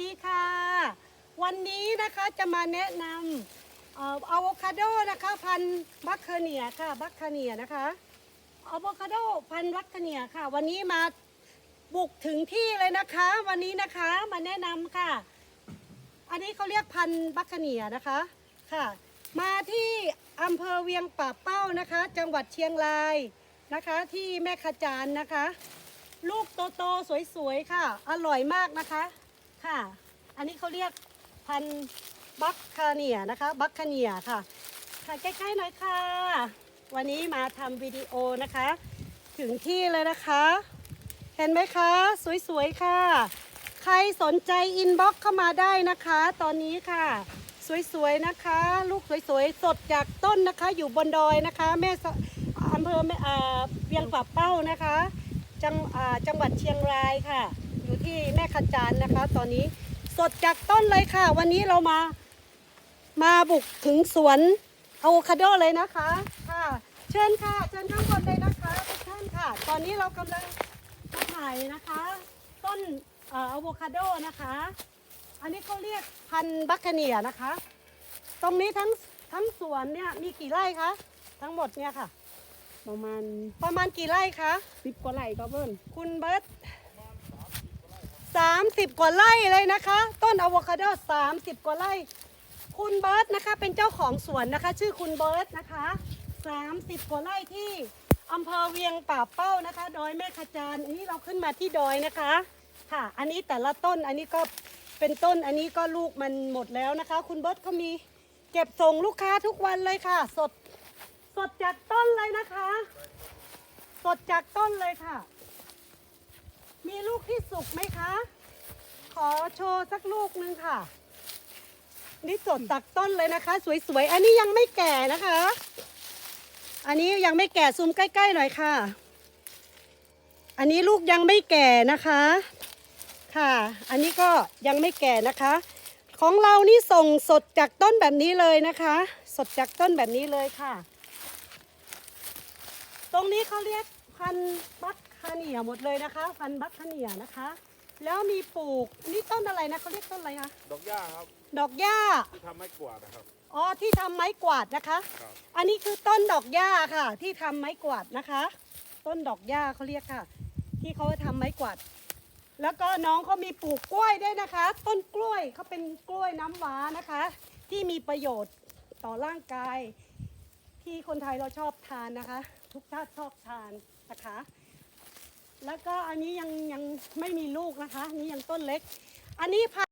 ดีค่ะ วันนี้นะคะจะมาแนะนำเอ่ออะโวคาโดนะคะพันธุ์บัคเคเนียค่ะบัคเคเนียนะคะอะโวคาโดพันธุ์บัคเคเนียค่ะ วันนี้มาบุกถึงที่เลยนะคะ วันนี้นะคะมาแนะนำค่ะ อันนี้เขาเรียกพันธุ์บัคเคเนียนะคะค่ะ มาที่อำเภอเวียงป่าเป้านะคะ จังหวัดเชียงรายนะคะ ที่แม่ขจานนะคะ ลูกโตๆสวยๆค่ะ อร่อยมากนะคะ ค่ะ อันนี้เขาเรียกพันบัคคาเนียนะคะ บัคคาเนียค่ะ ค่ะใกล้ๆหน่อยค่ะ วันนี้มาทำวิดีโอนะคะ ถึงที่เลยนะคะ เห็นไหมคะ สวยๆค่ะ ใครสนใจอินบ็อกเข้ามาได้นะคะ ตอนนี้ค่ะ สวยๆนะคะ ลูกสวยๆ สดจากต้นนะคะ อยู่บนดอยนะคะ แม่อำเภอแม่อเวียงป่าเป้านะคะ จังอ่าจังหวัดเชียงรายค่ะ อยู่ที่แม่ขจานนะคะ ตอนนี้สดจากต้นเลยค่ะ วันนี้เรามา มาบุกถึงสวนอะโวคาโดเลยนะคะค่ะ เชิญค่ะ เชิญข้างบนเลยนะคะทุกท่านค่ะ ตอนนี้เรากำลังมาถ่ายนะคะ ต้นเอ่ออะโวคาโดนะคะ อันนี้เขาเรียกพันธุ์บัคคเนียนะคะ ตรงนี้ทั้งทั้งสวนเนี่ยมีกี่ไร่คะทั้งหมดเนี่ยค่ะ ประมาณประมาณกี่ไร่คะสิบกว่าไร่ก็เบิ้ลคุณเบิร์ต สามสิบกว่าไร่เลยนะคะ ต้นอะโวคาโดสามสิบกว่าไร่ คุณเบิร์ตนะคะ เป็นเจ้าของสวนนะคะ ชื่อคุณเบิร์ตนะคะสามสิบกว่าไร่ที่อำเภอเวียงป่าเป้านะคะ ดอยแม่ขจานอันนี้เราขึ้นมาที่ดอยนะคะ ค่ะ อันนี้แต่ละต้นอันนี้ก็เป็นต้นอันนี้ก็ลูกมันหมดแล้วนะคะ คุณเบิร์ตก็มีเก็บส่งลูกค้าทุกวันเลยค่ะ สดสดจากต้นเลยนะคะ สดจากต้นเลยค่ะ มีลูกที่สุกไหมคะ ขอโชว์สักลูกหนึงค่ะ นี่สดจากต้นเลยนะคะ สวยๆ อันนี้ยังไม่แก่นะคะ อันนี้ยังไม่แก่ซูมใกล้ๆหน่อยค่ะ อันนี้ลูกยังไม่แก่นะคะ ค่ะ อันนี้ก็ยังไม่แก่นะคะ ของเรานี่ส่งสดจากต้นแบบนี้เลยนะคะ สดจากต้นแบบนี้เลยค่ะ ตรงนี้เขาเรียกพันธุ์บัค คาเนียหมดเลยนะคะพันธุ์บัคคาเนียนะคะ แล้วมีปลูกนี่ต้นอะไรนะเขาเรียกต้นอะไรคะดอกหญ้าครับดอกหญ้าที่ทำไม้กวาดนะครับ อ๋อที่ทำไม้กวาดนะคะ ครับ อันนี้คือต้นดอกหญ้าค่ะ ที่ทำไม้กวาดนะคะ ต้นดอกหญ้าเขาเรียกค่ะ ที่เขาทำไม้กวาด แล้วก็น้องเขามีปลูกกล้วยด้วยนะคะ ต้นกล้วยเขาเป็นกล้วยน้ำว้านะคะ ที่มีประโยชน์ต่อร่างกาย ที่คนไทยเราชอบทานนะคะ ทุกชาติชอบทานนะคะ แล้วก็อันนี้ยังยังไม่มีลูกนะคะ นี่ยังต้นเล็ก อันนี้พัน